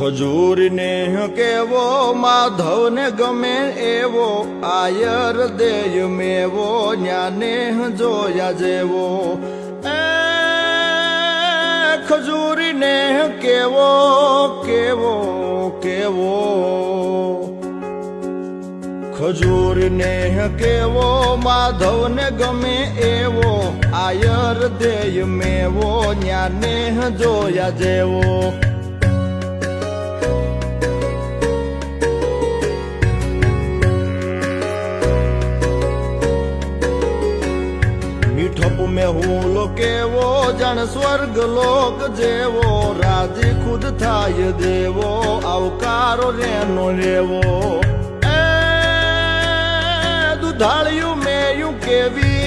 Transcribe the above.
ખજૂરને કેવો, માધવને ગમે એવો, આયર દેય મેવો, ન્યાને જોયા જેવો. એ ખજૂરીને કેવો કેવો કેવો. ખજૂરને કેવો, માધવને ગમે એવો, આયર દેય મેવો, ન્યાને જોયા જેવો. મેં હુલો કેવો, જણ સ્વર્ગ લોક જેવો, રાજી ખુદ થાય દેવો, આવકારો રેનો રેવો. એ દુધાળિયું મેયું કેવી